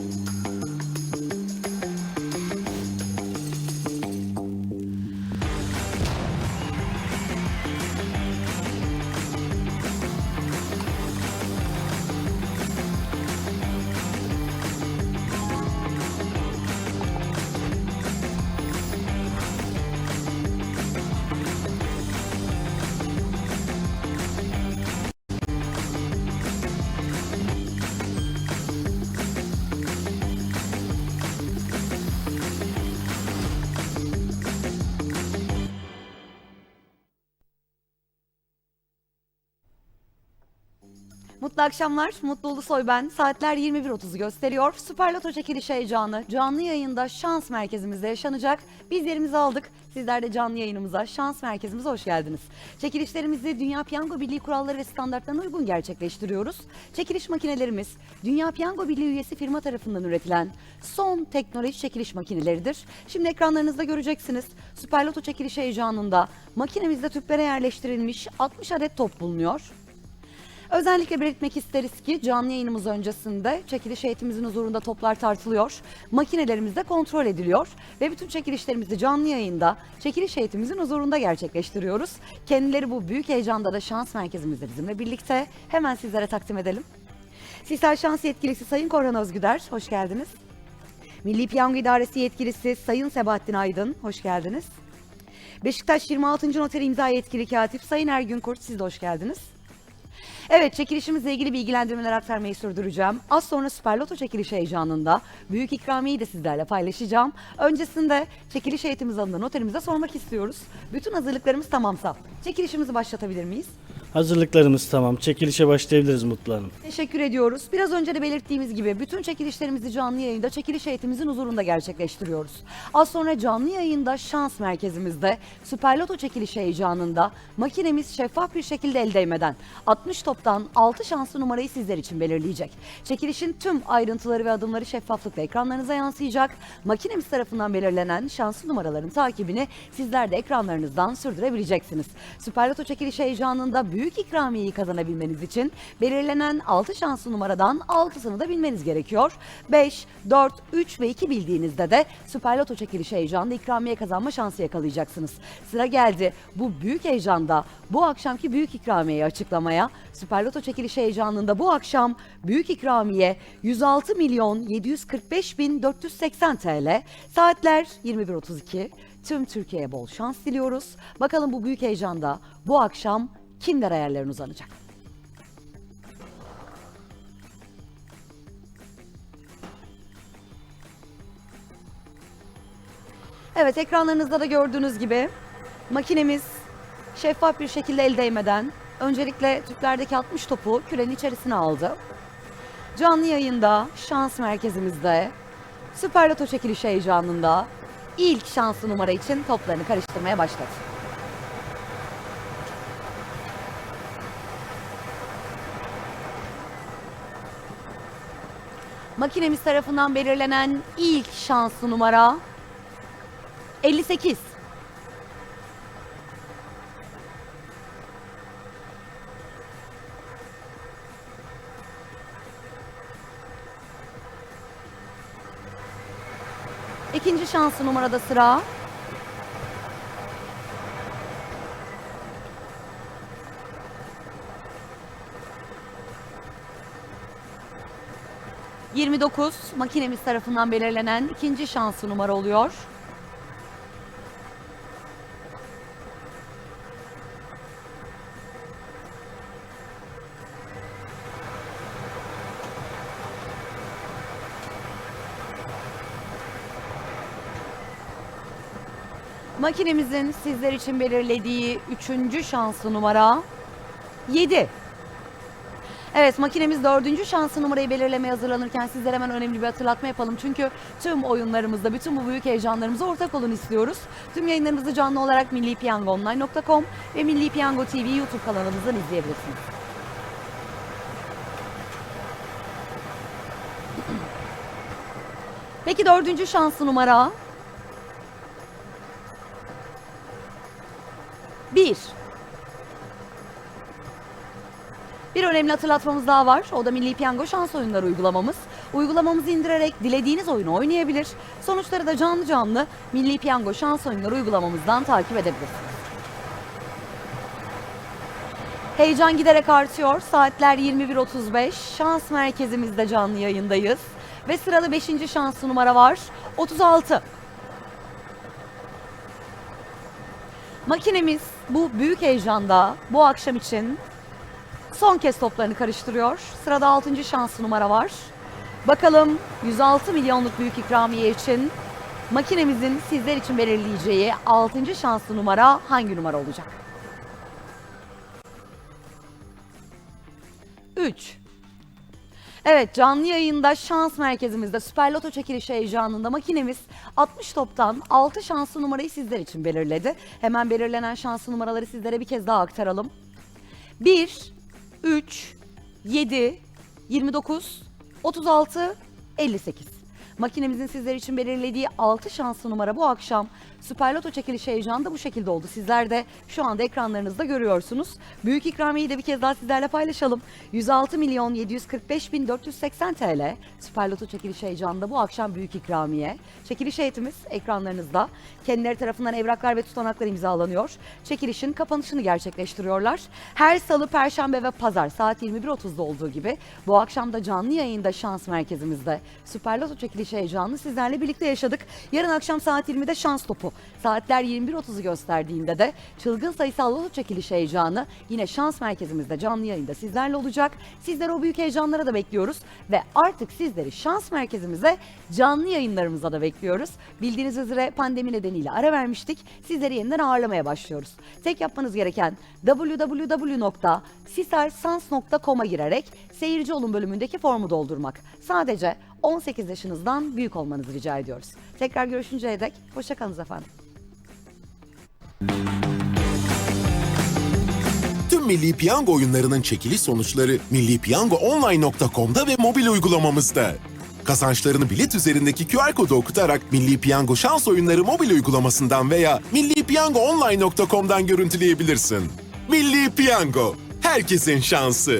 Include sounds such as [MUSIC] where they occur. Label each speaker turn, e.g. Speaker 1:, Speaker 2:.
Speaker 1: Thank you. Mutlu akşamlar. Mutlu Ulusoy ben. Saatler 21.30'u gösteriyor. Süper Loto çekiliş heyecanı canlı yayında şans merkezimizde yaşanacak. Biz yerimizi aldık. Sizler de canlı yayınımıza, şans merkezimize hoş geldiniz. Çekilişlerimizi Dünya Piyango Birliği kuralları ve standartlarına uygun gerçekleştiriyoruz. Çekiliş makinelerimiz Dünya Piyango Birliği üyesi firma tarafından üretilen son teknoloji çekiliş makineleridir. Şimdi ekranlarınızda göreceksiniz. Süper Loto çekiliş heyecanında makinemizde tüplere yerleştirilmiş 60 adet top bulunuyor. Özellikle belirtmek isteriz ki canlı yayınımız öncesinde çekiliş heyetimizin huzurunda toplar tartılıyor. Makinelerimiz de kontrol ediliyor ve bütün çekilişlerimizi canlı yayında çekiliş heyetimizin huzurunda gerçekleştiriyoruz. Kendileri bu büyük heyecanda da şans merkezimizde bizimle birlikte. Hemen sizlere takdim edelim. Sisal Şans Yetkilisi Sayın Korhan Özgüder, hoş geldiniz. Milli Piyango İdaresi Yetkilisi Sayın Sebahattin Aydın, hoş geldiniz. Beşiktaş 26. Noteri İmza Yetkili Katip Sayın Ergün Kurt, siz de hoş geldiniz. Evet çekilişimizle ilgili bilgilendirmeler aktarmayı sürdüreceğim. Az sonra Süper Loto çekiliş heyecanında büyük ikramiyeyi de sizlerle paylaşacağım. Öncesinde çekiliş heyetimiz adına noterimize sormak istiyoruz. Bütün hazırlıklarımız tamamsa çekilişimizi başlatabilir miyiz?
Speaker 2: Hazırlıklarımız tamam. Çekilişe başlayabiliriz Mutlu Hanım.
Speaker 1: Teşekkür ediyoruz. Biraz önce de belirttiğimiz gibi bütün çekilişlerimizi canlı yayında çekiliş heyetimizin huzurunda gerçekleştiriyoruz. Az sonra canlı yayında şans merkezimizde Süper Loto çekiliş heyecanında makinemiz şeffaf bir şekilde el değmeden 60 toptan 6 şanslı numarayı sizler için belirleyecek. Çekilişin tüm ayrıntıları ve adımları şeffaflıkla ekranlarınıza yansıyacak. Makinemiz tarafından belirlenen şanslı numaraların takibini sizler de ekranlarınızdan sürdürebileceksiniz. Süper Loto çekiliş heyecanında büyük ikramiyeyi kazanabilmeniz için belirlenen 6 şanslı numaradan 6'sını da bilmeniz gerekiyor. 5, 4, 3 ve 2 bildiğinizde de Süper Loto çekiliş heyecanında ikramiye kazanma şansı yakalayacaksınız. Sıra geldi bu büyük heyecanda bu akşamki büyük ikramiyeyi açıklamaya. Süper Loto çekiliş heyecanında bu akşam büyük ikramiye 106 milyon 745 bin 480 TL. Saatler 21.32. Tüm Türkiye'ye bol şans diliyoruz. Bakalım bu büyük heyecanda bu akşam kimler ayarlarını uzanacak? Evet ekranlarınızda da gördüğünüz gibi makinemiz şeffaf bir şekilde el değmeden öncelikle tüplerdeki 60 topu kürenin içerisine aldı. Canlı yayında şans merkezimizde Süper Loto çekiliş heyecanında ilk şanslı numara için toplarını karıştırmaya başladı. Makinemiz tarafından belirlenen ilk şanslı numara 58. İkinci şanslı numarada sıra. Yirmi dokuz makinemiz tarafından belirlenen ikinci şanslı numara oluyor. Makinemizin sizler için belirlediği üçüncü şanslı numara 7. Evet makinemiz dördüncü şanslı numarayı belirlemeye hazırlanırken sizlere hemen önemli bir hatırlatma yapalım. Çünkü tüm oyunlarımızda bütün bu büyük heyecanlarımıza ortak olun istiyoruz. Tüm yayınlarımızı canlı olarak millipiyangoonline.com ve Milli Piyango TV YouTube kanalımızdan izleyebilirsiniz. [CLEARS THROAT] Peki dördüncü şanslı numara 1. Bir önemli hatırlatmamız daha var. O da Milli Piyango Şans Oyunları uygulamamız. Uygulamamızı indirerek dilediğiniz oyunu oynayabilir. Sonuçları da canlı canlı Milli Piyango Şans Oyunları uygulamamızdan takip edebilirsiniz. Heyecan giderek artıyor. Saatler 21.35. Şans merkezimizde canlı yayındayız. Ve sırada 5. şans numara var. 36. Makinemiz bu büyük heyecanda bu akşam için son kez toplarını karıştırıyor. Sırada 6. şans numara var. Bakalım 106 milyonluk büyük ikramiye için makinemizin sizler için belirleyeceği 6. şanslı numara hangi numara olacak? 3. Evet canlı yayında şans merkezimizde Süper Loto çekilişi heyecanında makinemiz 60 toptan 6 şanslı numarayı sizler için belirledi. Hemen belirlenen şanslı numaraları sizlere bir kez daha aktaralım. 1, 3, 7, 29, 36, 58. Makinemizin sizler için belirlediği 6 şanslı numara bu akşam Süper Loto çekilişi heyecanı da bu şekilde oldu. Sizler de şu anda ekranlarınızda görüyorsunuz. Büyük ikramiyeyi de bir kez daha sizlerle paylaşalım. 106 milyon 745 bin 480 TL Süper Loto çekilişi heyecanında bu akşam büyük ikramiye. Çekiliş heyetimiz ekranlarınızda. Kendileri tarafından evraklar ve tutanaklar imzalanıyor. Çekilişin kapanışını gerçekleştiriyorlar. Her salı, perşembe ve pazar saat 21.30'da olduğu gibi bu akşam da canlı yayında şans merkezimizde Süper Loto çekilişi heyecanını sizlerle birlikte yaşadık. Yarın akşam saat 20'de şans topu. Saatler 21.30'u gösterdiğinde de çılgın sayısal loto çekilişi heyecanı yine şans merkezimizde canlı yayında sizlerle olacak. Sizleri o büyük heyecanlara da bekliyoruz ve artık sizleri şans merkezimize canlı yayınlarımıza da bekliyoruz. Bildiğiniz üzere pandemi nedeniyle ara vermiştik. Sizleri yeniden ağırlamaya başlıyoruz. Tek yapmanız gereken www.sisarsans.com'a girerek seyirci olun bölümündeki formu doldurmak. Sadece 18 yaşınızdan büyük olmanızı rica ediyoruz. Tekrar görüşünceye dek hoşçakalınız efendim.
Speaker 3: Tüm Milli Piyango oyunlarının çekiliş sonuçları millipiyangoonline.com'da ve mobil uygulamamızda. Kazançlarını bilet üzerindeki QR kodu okutarak Milli Piyango Şans Oyunları mobil uygulamasından veya millipiyangoonline.com'dan görüntüleyebilirsin. Milli Piyango, herkesin şansı.